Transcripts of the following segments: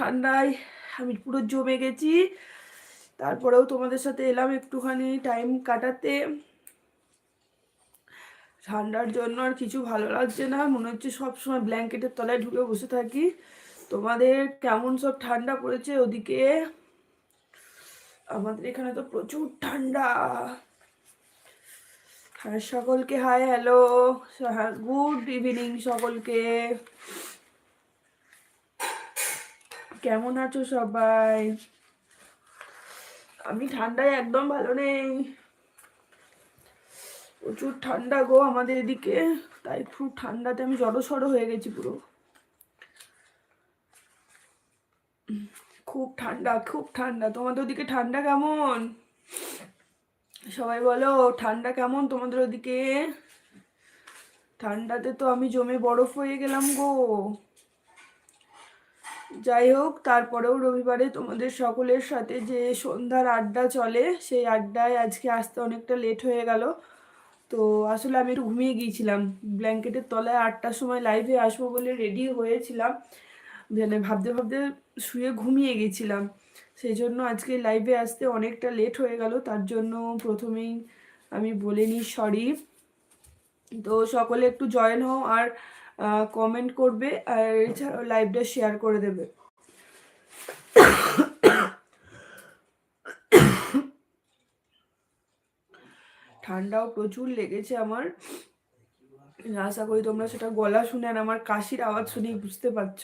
ঠান্ডায় আমি পুরো জমে গেছি। তারপরেও তোমাদের সাথে এলাম একটুখানি টাইম কাটাতে। ঠান্ডার জন্য আর কিছু ভালো লাগছে না। মনে হচ্ছে সবসময় ব্ল্যাঙ্কেটের তলায় ঢুকে বসে থাকি। তোমাদের কেমন সব ঠান্ডা পড়েছে ওদিকে? আমাদের এখানে তো প্রচুর ঠান্ডা। হ্যাঁ সকলকে হাই হ্যালো হ্যাঁ গুড ইভিনিং সকলকে। কেমন আছো সবাই? আমি ঠান্ডায় একদম ভালো নেই। প্রচুর ঠান্ডা গো আমাদের এদিকে। তাই খুব ঠান্ডাতে আমি জড়ো সড়ো হয়ে গেছি পুরো। খুব ঠান্ডা খুব ঠান্ডা। তোমাদের ওদিকে ঠান্ডা কেমন? সবাই বলো, ঠান্ডা কেমন তোমাদের ওদিকে? ঠান্ডাতে তো আমি জমে বরফ হয়ে গেলাম গো। যাই হোক, তারপরেও রবিবারে তোমাদের সকলের সাথে যে সন্ধ্যার আড্ডা চলে, সেই আড্ডায় আজকে আসতে অনেকটা লেট হয়ে গেল। তো আসলে আমি একটু ঘুমিয়ে গিয়েছিলাম। ব্ল্যাঙ্কেটের তলায় আটটার সময় লাইভে আসব বলে রেডি হয়েছিলাম। মানে ভাবতে ভাবতে শুয়ে ঘুমিয়ে গেছিলাম সেই জন্য আজকে লাইভে আসতে অনেকটা লেট হয়ে গেল। তার জন্য প্রথমেই আমি বলে নিই সরি তো সকলে একটু জয়েন হও। আর কমেন্ট করবে আর এছাড়াও লাইভটা শেয়ার করে দেবে। ঠান্ডাও প্রচুর লেগেছে আমার। আশা করি তোমরা সেটা গলা শুনে আর আমার কাশির আওয়াজ শুনেই বুঝতে পারছ।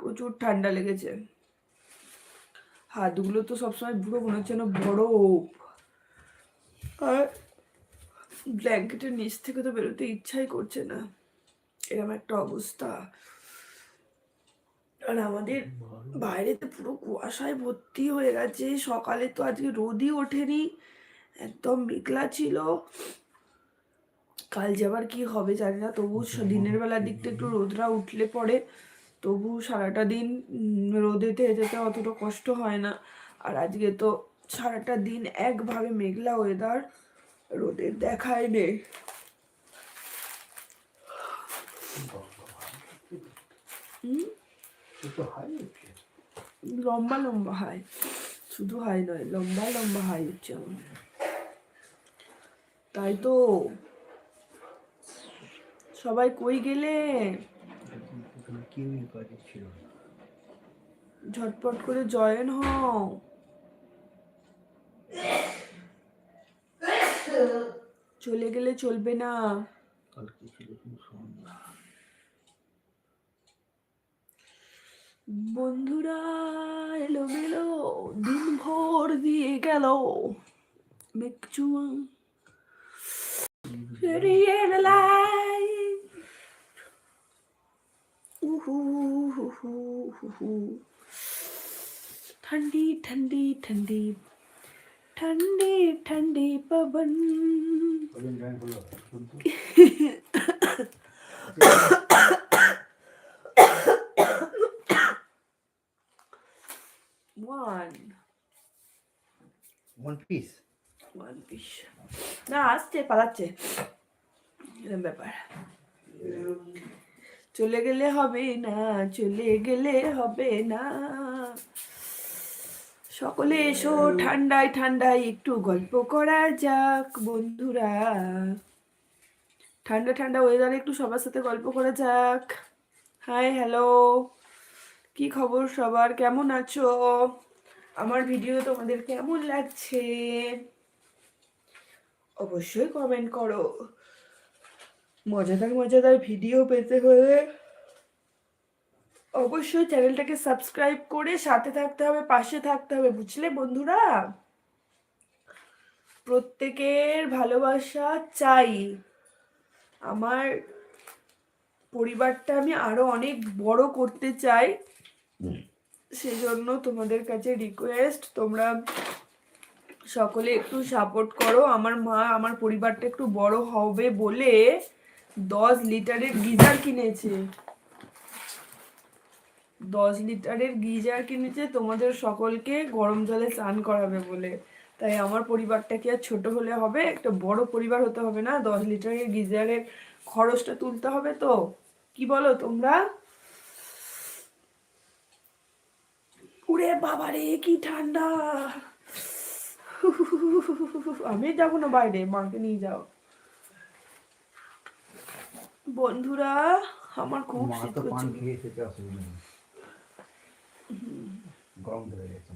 প্রচুর ঠান্ডা লেগেছে। হাতগুলো তো সবসময় পুরো মনে হচ্ছে না বড়। আর ব্ল্যাঙ্কেটের নিচ থেকে তো বেরোতে ইচ্ছাই করছে না। এরকম একটা অবস্থা। আর আমাদের বাইরে তো পুরো কুয়াশায় ভর্তি হয়ে গেছে। সকালে তো আজকে রোদই ওঠেনি। একদম মেঘলা ছিল। কাল যাবার কি হবে জানি না। তবু দিনের বেলার দিকটা একটু রোদরা উঠলে পরে। তবু সারাটা দিন রোদেতে যেতে অতটা কষ্ট হয় না। আর আজকে তো সারাটা দিন একভাবে মেঘলা ওয়েদার রোদের দেখাই নেই। লম্বা লম্বা হাই শুধু হাই নয় লম্বা লম্বা হাই হচ্ছে আমার। তাই তো। সবাই কই গেলে? ঝটপট করে জয়েন হও। চলে গেলে চলবে না। বন্ধুরা এলো মেলো দিন ভোর দিয়ে গেল মেঘচু ठंडी ठंडी ठंडी ठंडी ठंडी पवन one one piece one piece না আসছে পালাচ্ছে। এরকম ব্যাপার। চলে গেলে হবে না চলে গেলে হবে না। সকলে এসো ঠান্ডায় ঠান্ডায় একটু গল্প করা যাক বন্ধুরা। ঠান্ডা ঠান্ডা ওয়েদারে একটু সবার সাথে গল্প করা যাক। হাই হ্যালো কি খবর সবার? কেমন আছো? আমার ভিডিও তোমাদের কেমন লাগছে? অবশ্যই কমেন্ট করো। মজাদার মজাদার ভিডিও পেতে হলে অবশ্যই চ্যানেলটাকে সাবস্ক্রাইব করে সাথে থাকতে হবে, পাশে থাকতে হবে, বুঝলে বন্ধুরা? প্রত্যেকের ভালোবাসা চাই। আমার পরিবারটা আমি আরও অনেক বড় করতে চাই। সেজন্য তোমাদের কাছে রিকোয়েস্ট তোমরা সকলে একটু সাপোর্ট করো। আমার মা, আমার পরিবারটা একটু বড় হবে বলে দশ লিটারের গিজার কিনেছে। দশ লিটারের গিজার কিনেছে, তোমাদের সকলকে গরম জলে স্নান করাবে বলে। তাই আমার পরিবারটা কি আর ছোট হলে হবে? একটা বড় পরিবার হতে হবে না? দশ লিটারের গিজারের খরচটা তুলতে হবে তো? কি বলো তোমরা? বাবা রে কি ঠান্ডা। আমি যাব না বাইরে মাকে নিয়ে যাও। বন্ধুরা আমার খুব শীত করছে। গরম ধরে গেছে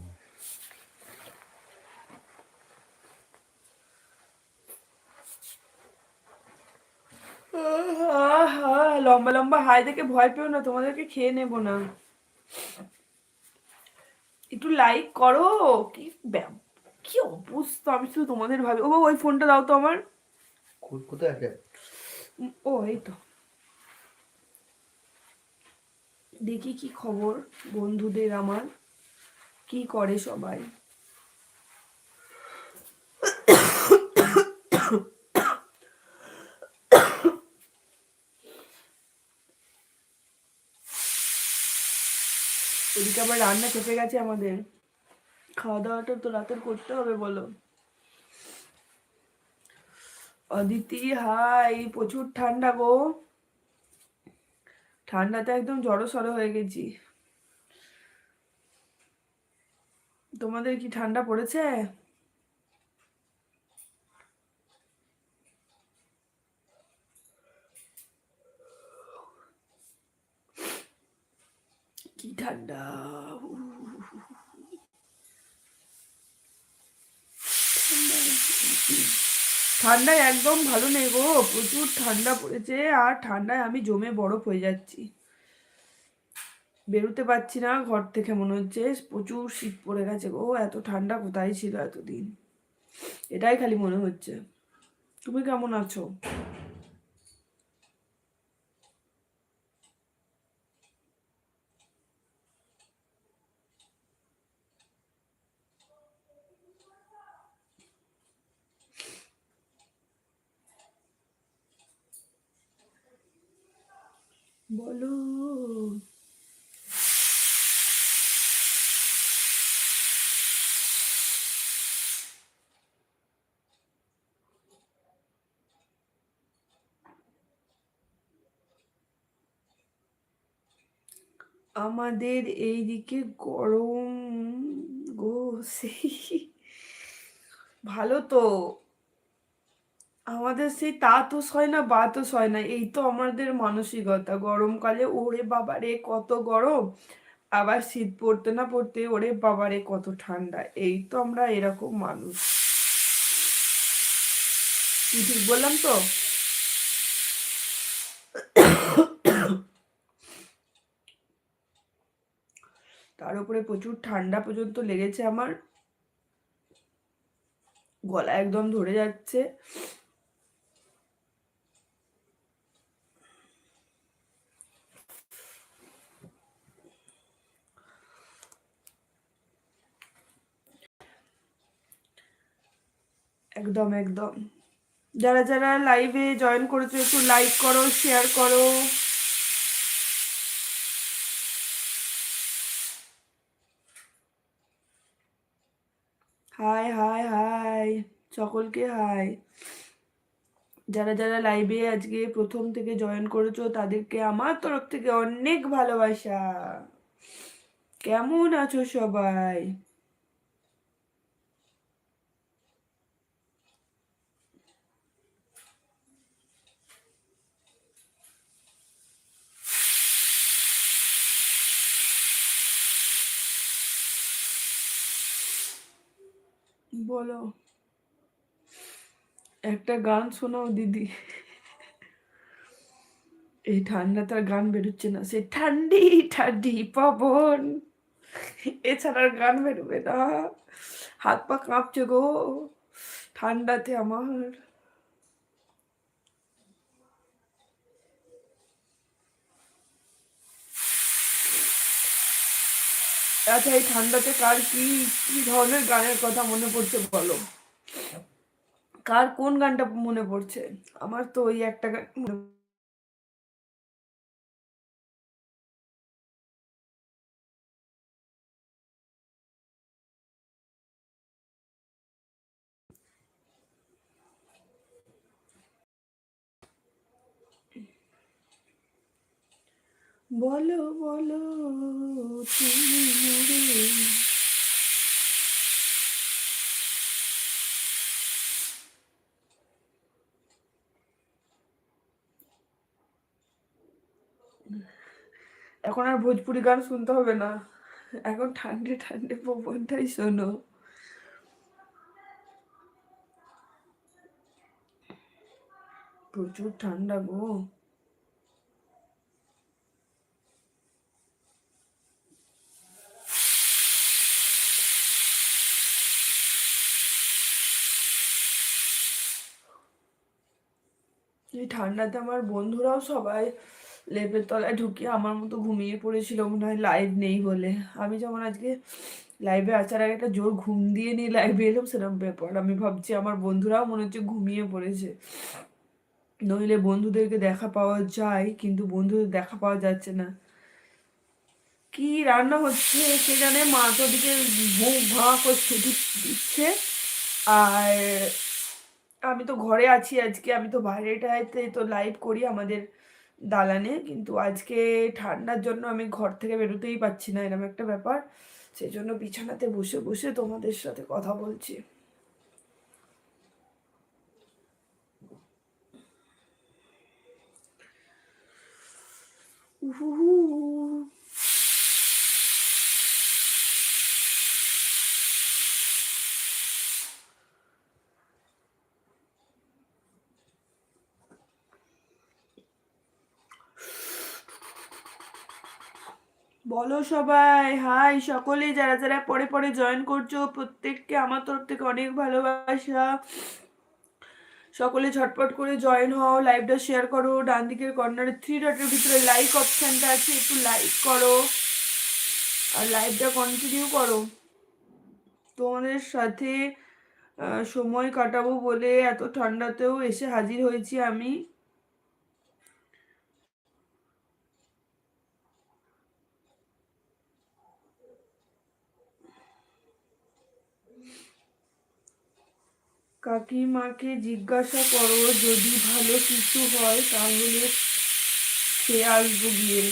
লম্বা লম্বা হাই দেখে ভয় পেও না তোমাদেরকে খেয়ে নেব না। একটু লাইক করো। কি ব্যাম কি অবস্থা? আমি শুধু তোমাদের ভাবি ও ওই ফোনটা দাও তো আমার। কোথায় আছে? ও এই তো। দেখি কি খবর বন্ধুদের আমার। কি করে সবাই? এদিকে আবার রান্না চেপে গেছে আমাদের। খাওয়া দাওয়াটা তো রাতের করতে হবে, বলো। অদিতি, হাই, প্রচুর ঠান্ডা গো। ঠান্ডাতে একদম জড়ো সড়ো হয়ে গেছি। তোমাদের কি ঠান্ডা পড়েছে? কি ঠান্ডা ঠান্ডায় একদম ভালো নেই গো, প্রচুর ঠান্ডা পড়েছে আর ঠান্ডায় আমি জমে বরফ হয়ে যাচ্ছি। বেরোতে পারছি না, ঘর থেকে মনে হচ্ছে প্রচুর শীত পড়ে গেছে গো, এত ঠান্ডা কোথায় ছিল এতদিন? এটাই খালি মনে হচ্ছে। তুমি কেমন আছো? বলো। আমাদের এইদিকে গরম গো সেই। ভালো তো। আমাদের সেই তাতস হয় না বাতস হয় না, এই তো আমাদের মানসিকতা। গরমকালে ওরে বাবারে কত গরম, আবার শীত পড়তে না পড়তে ওরে বাবারে কত ঠান্ডা, এই তো আমরা এরকম মানুষ। ঠিক বললাম তো? তার উপরে প্রচুর ঠান্ডা পর্যন্ত লেগেছে আমার। গলা একদম ধরে যাচ্ছে। একদম একদম। যারা যারা লাইভে জয়েন করেছ, একটু লাইক করো শেয়ার করো। হাই হাই হাই সকলকে হাই যারা যারা লাইভে আজকে প্রথম থেকে জয়েন করেছ, তাদেরকে আমার তরফ থেকে অনেক ভালোবাসা। কেমন আছো সবাই? বলো। একটা গান শোনাও, দিদি। এই ঠান্ডা তার গান বেরোচ্ছে না, সে ঠান্ডি ঠান্ডি পাবন। এছাড়া গান বেরোবে না। হাত পা কাঁপছে গো, ঠান্ডাতে আমার। আচ্ছা এই ঠান্ডাতে কার কি কি ধরনের গানের কথা মনে পড়ছে বলো? কার কোন গানটা মনে পড়ছে? আমার তো ওই একটা গান বলো বলো, তুমি মরে এখন আর ভোজপুরি গান শুনতে হবে না। এখন ঠান্ডে ঠান্ডে পবনটাই শোনো। প্রচুর ঠান্ডা গো। এই ঠান্ডাতে আমার বন্ধুরাও সবাই লেপের তলায় ঢুকিয়ে আমার মতো ঘুমিয়ে পড়েছিল, মনে হয় লাইভ নেই বলে। আমি যেমন আজকে লাইভে আসার আগে একটা জোর ঘুম দিয়ে নিয়ে লাইভে এলাম, সেরকম ব্যাপার। আমি ভাবছি আমার বন্ধুরাও মনে হচ্ছে ঘুমিয়ে পড়েছে। নইলে বন্ধুদেরকে দেখা পাওয়া যায়, কিন্তু বন্ধুদের দেখা পাওয়া যাচ্ছে না। কি রান্না হচ্ছে সে জানে মা তো ওদিকে ভুঁ ভাঁ করে ছুটি দিচ্ছে। আর আমি তো ঘরে আছি আজকে, আমি তো বাইরেটাতে তো লাইভ করি আমাদের দালানে, কিন্তু আজকে ঠান্ডার জন্য আমি ঘর থেকে বেরোতেই পারছি না এরকম একটা ব্যাপার সেই জন্য বিছানাতে বসে বসে তোমাদের সাথে কথা বলছি উহুহু। বলো সবাই। হাই সকলে যারা যারা পরে পরে জয়েন করছ, প্রত্যেককে আমার তরফ থেকে অনেক ভালোবাসা। সকলে ঝটপট করে জয়েন হও লাইভটা শেয়ার করো ডান দিকের কর্নারে থ্রি ডটের ভিতরে লাইক অপশানটা আছে, একটু লাইক করো। আর লাইভটা কন্টিনিউ করো। তোমাদের সাথে সময় কাটাবো বলে এত ঠান্ডাতেও এসে হাজির হয়েছি আমি। কাকিমাকে জিজ্ঞাসা করো যদি ভালো কিছু হয় তাহলে খেয়ে আসব গিয়ে।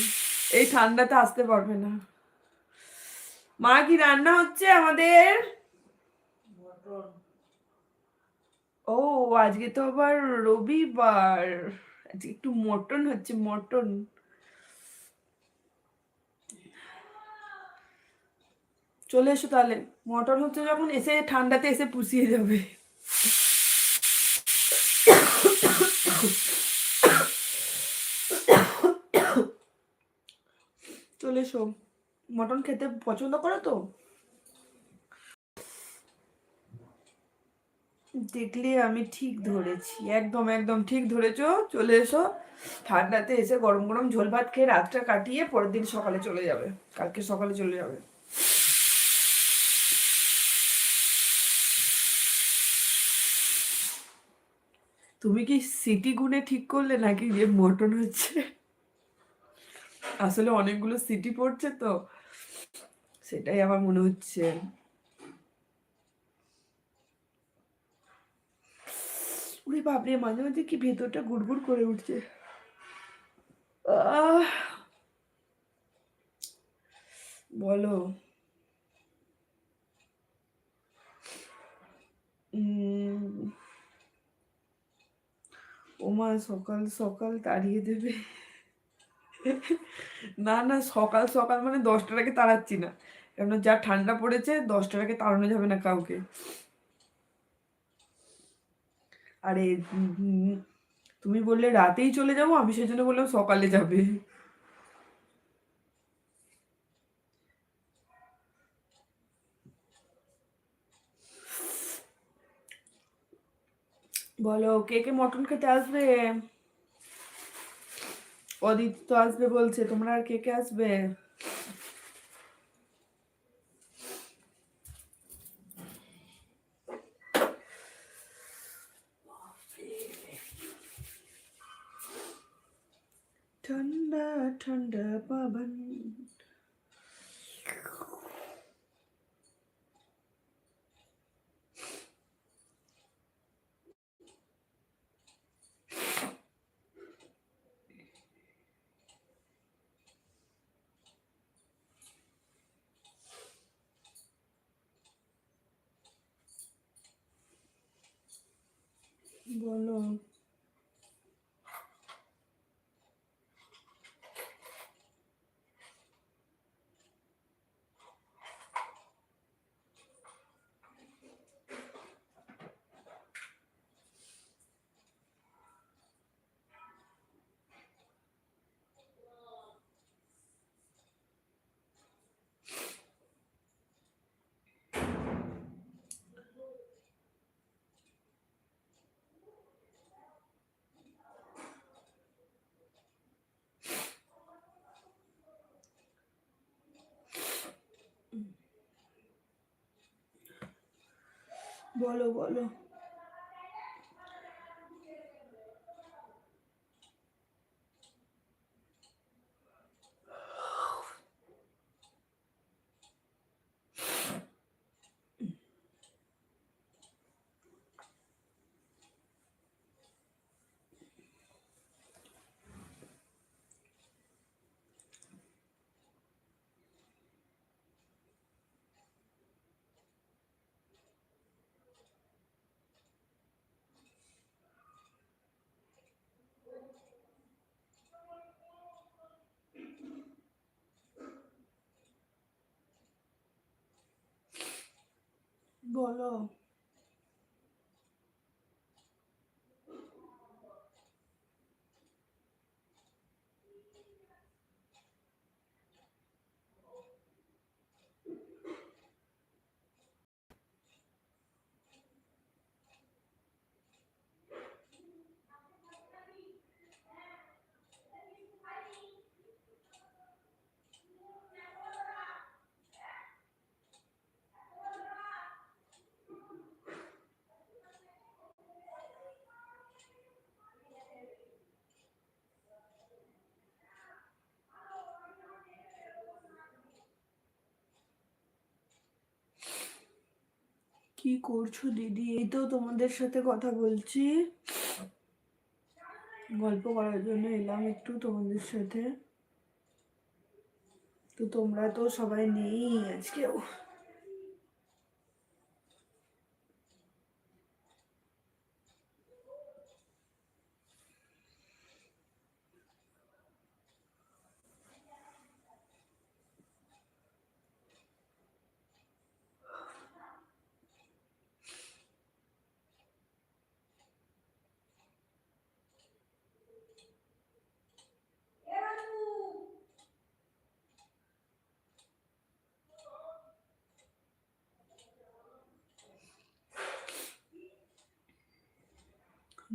এই ঠান্ডাতে আসতে পারবে না। মা কি রান্না হচ্ছে আমাদের? ও আজকে তো আবার রবিবার। আজকে একটু মটন হচ্ছে মটন। চলে এসো তাহলে। মটন হচ্ছে যখন এসে ঠান্ডাতে এসে পুষিয়ে যাবে চলে এসো। মটন খেতে পছন্দ করো তো? দেখলে আমি ঠিক ধরেছি, একদম একদম ঠিক ধরেছো। চলে এসো। ঠান্ডাতে এসে গরম গরম ঝোল ভাত খেয়ে রাতটা কাটিয়ে পরের দিন সকালে চলে যাবে। কালকে সকালে চলে যাবে। তুমি কি সিটি গুনে ঠিক করলে নাকি যে মটন হচ্ছে? আসলে অনেকগুলো সিটি পড়ছে তো, সেটাই আমার মনে হচ্ছে। উরে বাপরে, মাঝে মাঝে কি ভেতরটা গুড়গুড় করে উঠছে। বলো। উম ওমা সকাল সকাল তাড়িয়ে দেবে। না না, সকাল সকাল মানে দশটার আগে তাড়াচ্ছি না। কেন যা ঠান্ডা পড়েছে, দশটার আগে তাড়ানো যাবে না কাউকে। আরে তুমি বললে রাতেই চলে যাব, আমি সেই জন্য বললাম সকালে যাবে। বলো কে কে মটন খেতে আসবে অদিত তো আসবে বলছে তোমরা আর কে কে আসবে? ঠান্ডা ঠান্ডা পাবন। বলো। বলো বলো। বলো। কি করছ দিদি? এই তো তোমাদের সাথে কথা বলছি। গল্প করার জন্য এলাম একটু তোমাদের সাথে। তো তোমরা তো সবাই নেই আজকেও।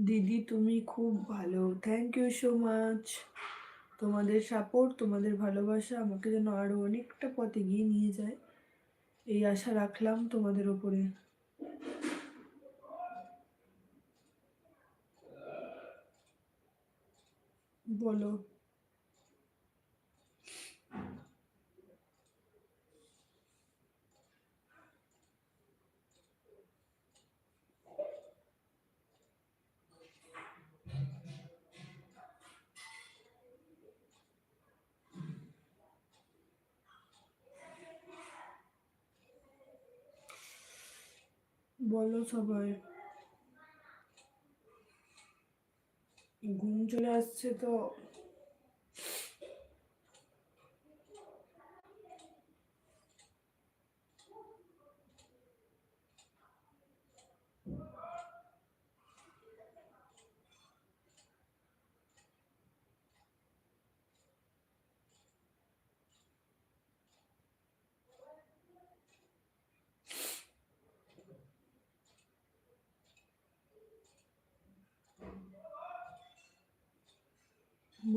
দিদি, তুমি খুব ভালো। থ্যাংক ইউ সো মাচ তোমাদের সাপোর্ট তোমাদের ভালোবাসা আমাকে যেন আরও অনেকটা পথে এগিয়ে নিয়ে যায়। এই আশা রাখলাম তোমাদের ওপরে বলো। বলো সবাই। ঘুম চলে আসছে তো।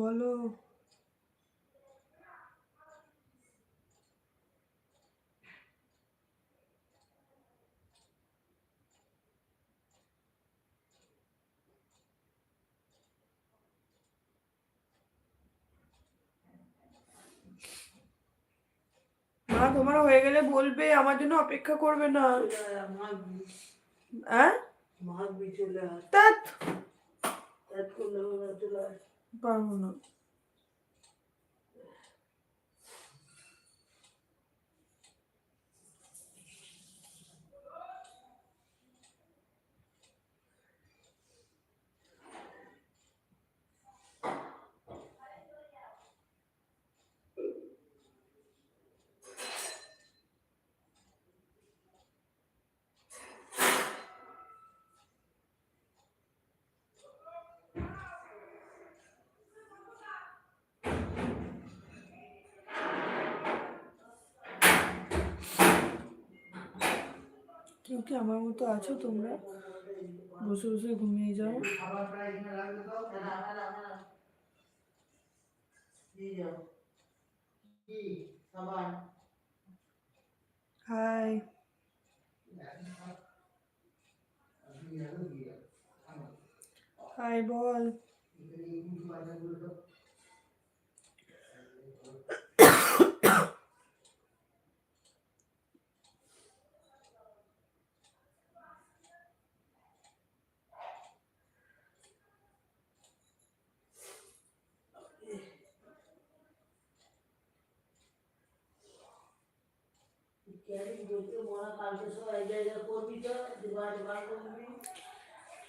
বলো। মা তোমার হয়ে গেলে বলবে আমার জন্য অপেক্ষা করবে না। হ্যাঁ তা পারব না কেউ কি আমার মতো আছো তোমরা বসে বসে ঘুমিয়ে যাও হাই হাই বল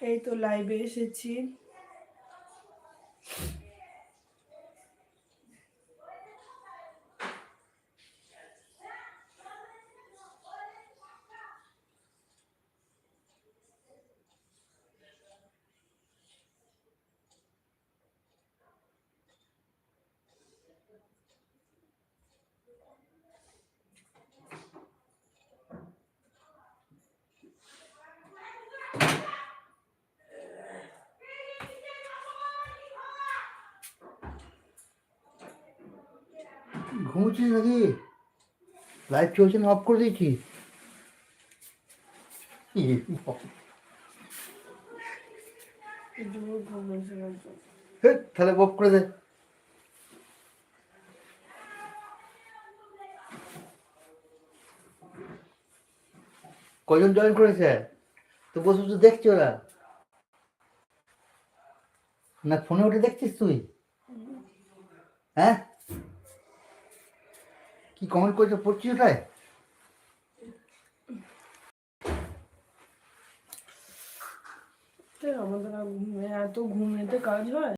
এই তো লাইভে এসেছি। ঘুমোচ্ছিস নাকি? লাইট চলছে না অফ করে দিয়েছি তাহলে অফ করে দে। কজন জয়েন করেছে? তো বসে বসে দেখছি ওরা। না ফোনে উঠে দেখছিস তুই? হ্যাঁ? কি কমেন্ট করেছে পড়ছি ওটাই আমাদের এত ঘুমেতে কাজ হয়?